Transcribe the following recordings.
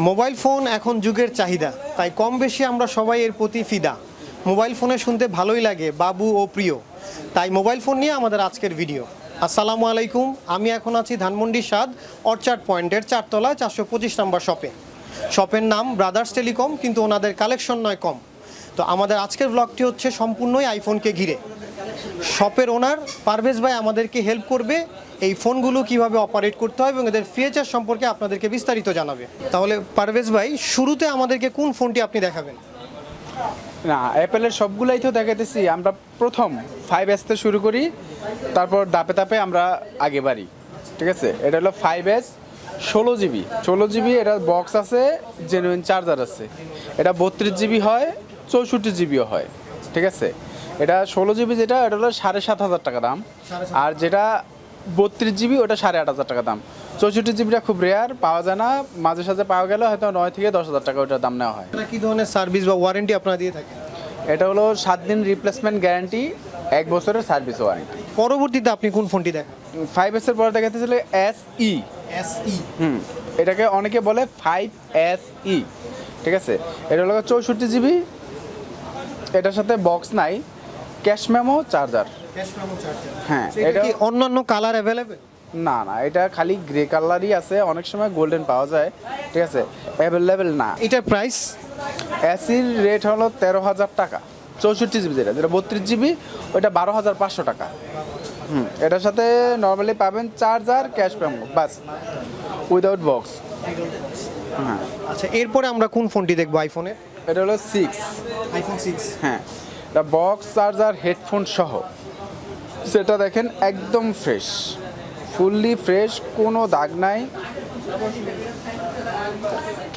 Mobile phone এখন যুগের চাহিদা, তাই কম বেশি আমরা সবাই এর প্রতি ফিদা। মোবাইল ফোনে শুনতে ভালোই লাগে বাবু ও প্রিয়। তাই মোবাইল ফোন নিয়ে আমাদের আজকের ভিডিও। আসসালামু আলাইকুম, আমি এখন আছি ধানমন্ডি সাদ অর্চার্ড পয়েন্টের চারতলায় চারশো পঁচিশ নম্বর শপে। শপের নাম ব্রাদার্স টেলিকম, কিন্তু ওনাদের কালেকশন নয় কম। তো আমাদের আজকের ব্লগটি হচ্ছে সম্পূর্ণই আইফোনকে ঘিরে। শপের ওনার পারভেজ ভাই আমাদেরকে হেল্প করবে এই ফোনগুলো কীভাবে অপারেট করতে হয় এবং এদের ফিচার সম্পর্কে আপনাদেরকে বিস্তারিত জানাবে। তাহলে পারভেজ ভাই, শুরুতে আমাদেরকে কোন ফোনটি আপনি দেখাবেন? না অ্যাপেলের সবগুলাই তো দেখাইতেছি। আমরা প্রথম ফাইভ এস থেকে শুরু করি, তারপর দাপে দাপে আমরা আগে বাড়ি। ঠিক আছে? এটা হলো ফাইভ এস ষোলো জিবি ষোলো জিবি এটা বক্স আছে জেনুইন চার্জার আছে। এটা বত্রিশ জিবি হয়, চৌষট্টি জিবিও হয়। ঠিক আছে? এটা ষোলো জিবি যেটা এটা হলো সাড়ে সাত হাজার টাকা দাম। আর যেটা বত্রিশ জিবি ওটা সাড়ে আট হাজার টাকা দাম। চৌষট্টি জিবিটা খুব রেয়ার পাওয়া যায় না। মাঝে সাঝে পাওয়া গেলে হয়তো নয় থেকে দশ হাজার টাকা ওটার দাম নেওয়া হয়। কি ধরনের সার্ভিস বা ওয়ারেন্টি আপনারা দিয়ে থাকেন? এটা হলো সাত দিন রিপ্লেসমেন্ট গ্যারান্টি এক বছরের সার্ভিস ওয়ারেন্টি পরবর্তীতে আপনি কোন ফোনটি দেখান? ফাইভ এসের পরে দেখাতে ছিল এস ই এস ই হুম এটাকে অনেকে বলে ফাইভ এস ই ঠিক আছে? এটা হলো চৌষট্টি জিবি। এটার সাথে বক্স নাই। Cash memo charger. হ্যাঁ এটা কি অন্যান্য কালার অ্যাভেলেবেল না না এটা খালি গ্রে কালারই আছে। অনেক সময় গোল্ডেন পাওয়া যায়। ঠিক আছে? অ্যাভেলেবেল না। এটার প্রাইস এসির রেট হলো তেরো হাজার টাকা। চৌষট্টি জিবি যেটা যেটা বত্রিশ জিবি ওইটা বারো হাজার পাঁচশো টাকা। হুম এটার সাথে নর্মালি পাবেন চার্জার ক্যাশ পেমো বাস উইদাউট বক্স হ্যাঁ। আচ্ছা এরপরে আমরা কোন ফোনটি দেখব? আইফোনের এটা হলো সিক্স আইফোন সিক্স হ্যাঁ। এটা বক্স চার্জার হেডফোন সহ। সেটা দেখেন একদম ফ্রেশ ফুললি ফ্রেশ কোনো দাগ নাই।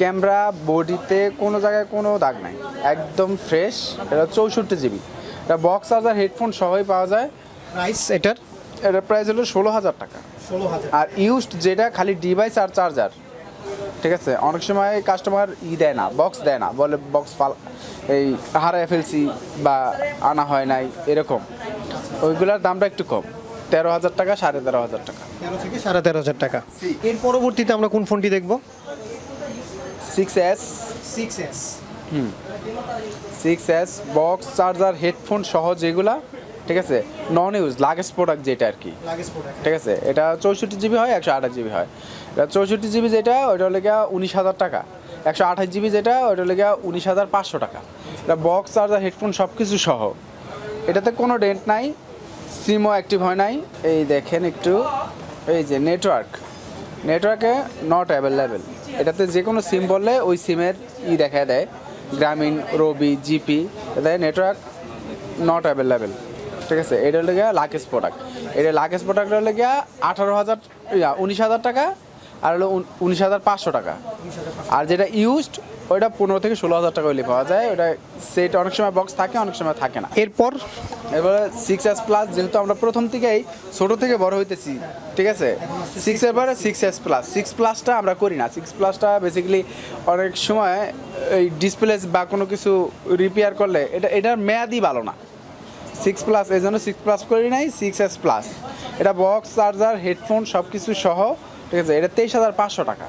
ক্যামেরা বডিতে কোনো জায়গায় কোনো দাগ নাই। একদম ফ্রেশ এটা চৌষট্টি জিবি এটা বক্স চার্জার হেডফোন সহই পাওয়া যায়। প্রাইস এটার? এটার প্রাইস হলো ষোলো হাজার টাকা। ষোলো হাজার। আর ইউজড যেটা খালি ডিভাইস আর চার্জার ঠিক আছে? অনেক সময় কাস্টমার ই দেয় না বক্স দেয় না বলে বক্স পাল এই হারায় ফেলছি বা আনা হয় নাই এরকম। ওইগুলোর দামটা একটু কম। তেরো হাজার টাকা সাড়ে তেরো হাজার টাকা। তেরো থেকে সাড়ে তেরো হাজার টাকা। এর পরবর্তীতে আমরা কোন ফোনটি দেখব? সিক্স এস সিক্স এস হুম। Six S box charger headphone সহ যেগুলা ঠিক আছে? নন ইউজ লাগেজ প্রোডাক্ট যেটা আর কি। ঠিক আছে? এটা চৌষট্টি জিবি হয় একশো আঠাশ জিবি হয়। এটা চৌষট্টি জিবি যেটা ওইটা হলে গিয়া উনিশ হাজার টাকা। একশো আঠাশ জিবি যেটা ওইটা হলে গিয়া উনিশ হাজার পাঁচশো টাকা। এটা বক্স চার্জার হেডফোন সব কিছু সহ। এটাতে কোনো ডেন্ট নাই সিমও অ্যাক্টিভ হয় নাই। এই দেখেন একটু এই যে নেটওয়ার্ক নেটওয়ার্কে নট অ্যাভেলেবেল এটাতে যে কোনো সিম বললে ওই সিমের ই দেখা দেয়। গ্রামীণ রবি জিপি এতে নেটওয়ার্ক নট অ্যাভেলেবেল ঠিক আছে এটা হলো গিয়া লাকেজ প্রোডাক্ট এটা লাকেজ প্রোডাক্ট হলো গিয়া আঠারো হাজার ইয়া, উনিশ হাজার টাকা আর হলো উনিশ হাজার পাঁচশো টাকা। আর যেটা ইউজড ওইটা পনেরো থেকে ষোলো হাজার টাকা হলে পাওয়া যায়। ওটা সেট অনেক সময় বক্স থাকে অনেক সময় থাকে না। এরপর? এবারে সিক্স এস প্লাস যেহেতু আমরা প্রথম থেকেই ছোট থেকে বড় হইতেছি ঠিক আছে? সিক্স এর পরে সিক্স এস প্লাস সিক্স প্লাসটা আমরা করি না। সিক্স প্লাসটা বেসিক্যালি অনেক সময় এই ডিসপ্লে বা কোনো কিছু রিপেয়ার করলে এটা এটার মেয়াদই ভালো না। সিক্স প্লাস এই জন্য সিক্স প্লাস করি নাই সিক্স এস প্লাস এটা বক্স চার্জার হেডফোন সব কিছু সহ ঠিক আছে এটা তেইশ হাজার পাঁচশো টাকা।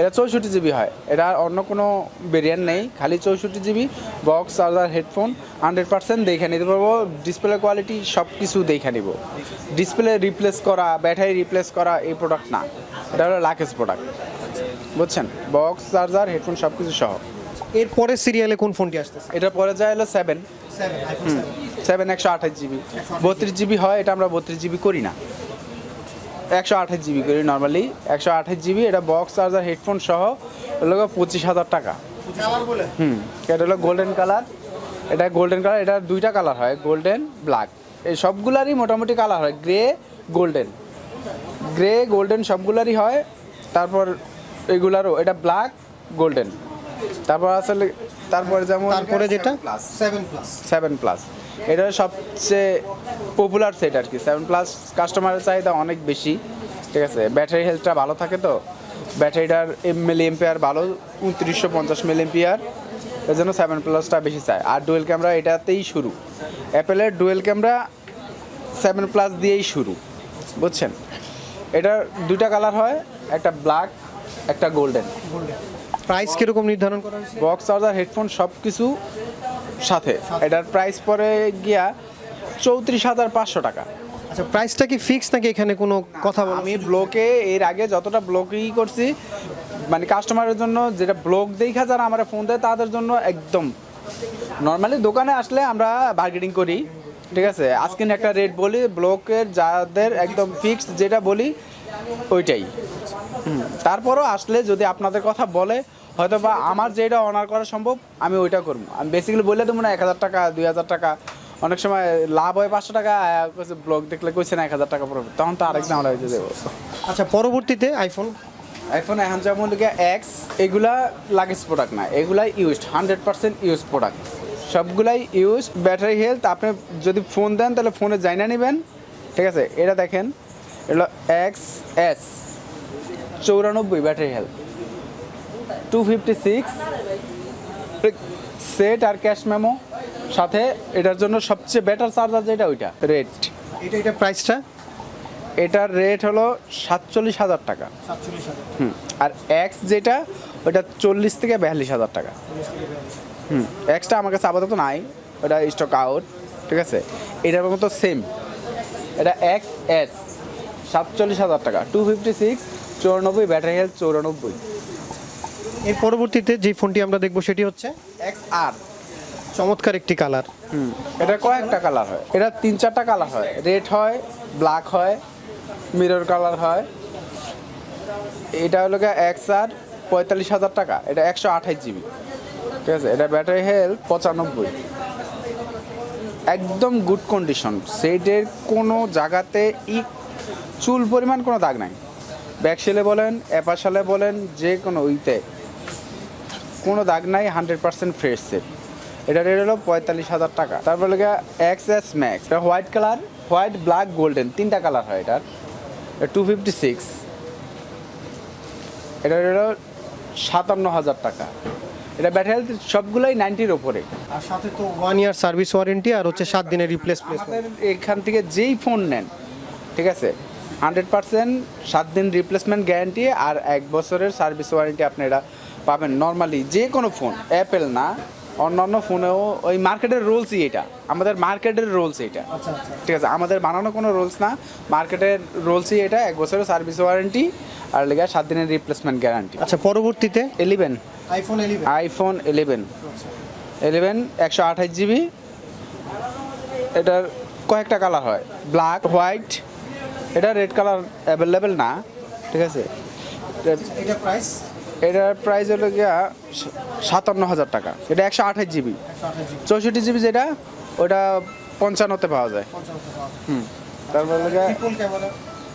এটা চৌষট্টি জিবি হয়। এটা অন্য কোনো ভেরিয়েন্ট নেই খালি চৌষট্টি GB box charger headphone hundred percent দেখে নিতে পারব। ডিসপ্লে কোয়ালিটি সব কিছু দেখে নিব। ডিসপ্লে রিপ্লেস করা ব্যাটারি রিপ্লেস করা এই প্রোডাক্ট না। এটা হলো লাকেজ প্রোডাক্ট বুঝছেন? বক্স চার্জার হেডফোন সব কিছু সহ। এরপরে সিরিয়ালে কোন ফোনটি আসতেছে? এটা পরে যায় হলো সেভেন সেভেন একশো আঠাশ জিবি বত্রিশ জিবি হয় এটা আমরা বত্রিশ জিবি করি না। একশো আঠাশ জিবি করি নর্মালি একশো আঠাশ জিবি এটা বক্স চার্জার হেডফোন সহ হলো পঁচিশ হাজার টাকা। বলে? হুম। এটা হলো গোল্ডেন কালার এটা গোল্ডেন কালার এটা দুইটা কালার হয় গোল্ডেন ব্ল্যাক এই সবগুলারই মোটামুটি কালার হয় গ্রে গোল্ডেন গ্রে গোল্ডেন সবগুলারই হয় তারপর এগুলারও এটা ব্ল্যাক গোল্ডেন তারপর আসলে তারপরে যেমন তারপরে যেটা? সেভেন প্লাস সেভেন প্লাস এটা সবচেয়ে পপুলার সেট আর কি। সেভেন প্লাস কাস্টমারের চাহিদা অনেক বেশি। ঠিক আছে? ব্যাটারি হেলথটা ভালো থাকে তো? ব্যাটারিটার এম মিলি এম্পিয়ার ভালো উনত্রিশশো পঞ্চাশ মিলি এম্পিয়ার এর জন্য সেভেন প্লাসটা বেশি চায় আর ডুয়েল ক্যামেরা এটাতেই শুরু। অ্যাপেলের ডুয়েল ক্যামেরা সেভেন প্লাস দিয়েই শুরু। বুঝছেন? এটার দুইটা কালার হয় একটা ব্ল্যাক একটা গোল্ডেন প্রাইস কীরকম নির্ধারণ করা হয়েছে? বক্স চার্জার হেডফোন সব কিছু সাথে। এটার প্রাইস পরে গিয়া চৌত্রিশ হাজার পাঁচশো টাকা। আচ্ছা প্রাইসটা কি ফিক্স নাকি এখানে কোনো কথা বলা আমি ব্লকে এর আগে যতটা ব্লকই করছি মানে কাস্টমারের জন্য যেটা ব্লক দেখা যারা আমরা ফোন দেয় তাদের জন্য একদম নর্মালি দোকানে আসলে আমরা বার্গেনিং করি ঠিক আছে? আজকে একটা রেট বলি ব্লকের যাদের একদম ফিক্সড যেটা বলি ওইটাই। তারপরও আসলে যদি আপনাদের কথা বলে হয়তো বা আমার যেটা অনার করা সম্ভব আমি ওইটা করব। আমি বেসিক্যালি বলে দেবো না এক হাজার টাকা দুই হাজার টাকা। অনেক সময় লাভ হয় পাঁচশো টাকা ব্লগ দেখলে কইছে না এক হাজার টাকা প্রফিট তখন তো আরেক ঝামেলা হয়েছে আচ্ছা পরবর্তীতে আইফোন আইফোন এখন যেমন এক্স এগুলা লাগেজ প্রোডাক্ট না এগুলাই used hundred percent use product সবগুলাই ইউজ ব্যাটারি হেলথ আপনি যদি ফোন দেন তাহলে ফোনে জাইনা নেবেন। ঠিক আছে এটা দেখেন এগুলো X S চৌরানব্বই battery health. Two fifty six set আর ক্যাশ মেমো সাথে এটার জন্য সবচেয়ে বেটার চার্জার যেটা ওইটা রেট এটা এটা প্রাইসটা এটার রেট হলো সাতচল্লিশ হাজার টাকা। হুম আর এক্স যেটা ওটা চল্লিশ থেকে বিয়াল্লিশ হাজার টাকা। হুম এক্সটা আমার কাছে আপাতত নাই ওটা স্টক আউট ঠিক আছে? এটার মতো সেম এটা এক্স এস সাতচল্লিশ হাজার টাকা। টু ফিফটি সিক্স চৌরানব্বই ব্যাটারি হেলথ চৌরানব্বই। এর পরবর্তীতে যে ফোনটি আমরা দেখব সেটি হচ্ছে এক্স আর চমৎকার একটি কালার। হুম এটা কয়েকটা কালার হয়। এটা তিন চারটা কালার হয়। রেড হয় ব্ল্যাক হয় মিরর কালার হয়। এটা হলো এক্স আর পঁয়তাল্লিশ হাজার টাকা। এটা একশো আঠাশ জিবি। ঠিক আছে? এটা ব্যাটারি হেলথ পঁচানব্বই। একদম গুড কন্ডিশন সেটের কোনো জায়গাতে ই চুল পরিমাণ কোনো দাগ নাই। ব্যাকশেলে বলেন অ্যাপাশালে বলেন যে কোনো উইতে কোনো দাগ নাই হান্ড্রেড পার্সেন্ট ফ্রেশ সেট। এটা রেট হলো পঁয়তাল্লিশ হাজার টাকা। তারপর লেগে এক্স এস ম্যাক্স। এটা white colour white black golden তিনটা কালার হয় এটার। Two fifty six. এটা রেট হলো সাতান্ন হাজার টাকা। এটা ব্যাটারি হেলথ সবগুলোই নাইনটির ওপরে। আর সাথে তো ওয়ান ইয়ার সার্ভিস ওয়ারেন্টি আর হচ্ছে সাত দিনের রিপ্লেস আমাদের এখান থেকে যেই ফোন নেন ঠিক আছে? হান্ড্রেড পার্সেন্ট সাত দিন রিপ্লেসমেন্ট গ্যারান্টি আর এক বছরের সার্ভিস ওয়ারেন্টি আপনি এটা পাবেন নর্মালি যে কোনো ফোন অ্যাপেল না অন্যান্য ফোনেও ওই মার্কেটের রুলসই এটা। আমাদের মার্কেটের রুলস এটা। আচ্ছা আচ্ছা। ঠিক আছে আমাদের বানানো কোনো রুলস না মার্কেটের রুলসই এটা এক বছরের সার্ভিস ওয়ারেন্টি আর লেগে সাত দিনের রিপ্লেসমেন্ট গ্যারান্টি আচ্ছা পরবর্তীতে? Eleven iPhone eleven iPhone eleven eleven একশো আঠাশ জিবি এটার কয়েকটা কালার হয়। ব্ল্যাক হোয়াইট এটা রেড কালার অ্যাভেলেবেল না ঠিক আছে? এটা- এটা প্রাইস এটার প্রাইস হলো গিয়া সাতান্ন হাজার টাকা। এটা একশো আঠাশ জিবি চৌষট্টি জিবি যেটা ওটা পঞ্চান্নতে পাওয়া যায়। হুম। তারপর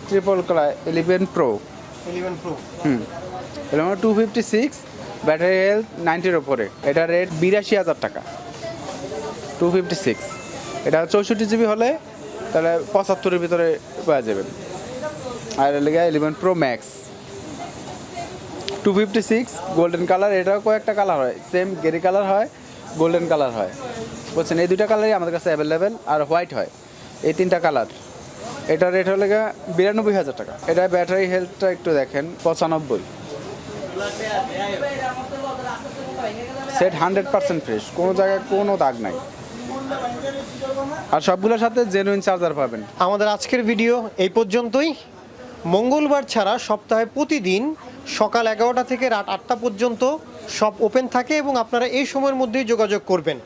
triple colour eleven pro eleven pro হুম। Two fifty six battery health নাইনটির ওপরে এটা রেট বিরাশি হাজার টাকা। টু ফিফটি সিক্স এটা চৌষট্টি জিবি হলে তাহলে পঁচাত্তরের ভিতরে পাওয়া যাবে। আর লেগে eleven pro max two fifty six golden colour এটাও কয়েকটা কালার হয়। সেম গেরি কালার হয় গোল্ডেন কালার হয়। বলছেন এই দুইটা কালারই আমাদের কাছে অ্যাভেলেবেল আর হোয়াইট হয়। এই তিনটা কালার এটা রেট হলে বিরানব্বই হাজার টাকা। এটা ব্যাটারি হেলথটা একটু দেখেন, পঁচানব্বই। সেট হান্ড্রেড পার্সেন্ট ফ্রেশ কোনো জায়গায় কোনো দাগ নাই। আর সবগুলোর সাথে জেনুইন চার্জার পাবেন। আমাদের আজকের ভিডিও এই পর্যন্তই। মঙ্গলবার ছাড়া সপ্তাহে প্রতিদিন সকাল এগারোটা থেকে রাত আটটা পর্যন্ত সব ওপেন থাকে এবং আপনারা এই সময়ের মধ্যেই যোগাযোগ করবেন।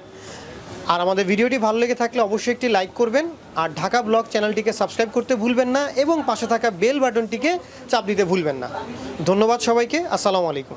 আর আমাদের ভিডিওটি ভালো লেগে থাকলে অবশ্যই একটি লাইক করবেন। আর ঢাকা ব্লগ চ্যানেলটিকে সাবস্ক্রাইব করতে ভুলবেন না এবং পাশে থাকা বেল বাটনটিকে চাপ দিতে ভুলবেন না। ধন্যবাদ সবাইকে। আসসালামু আলাইকুম।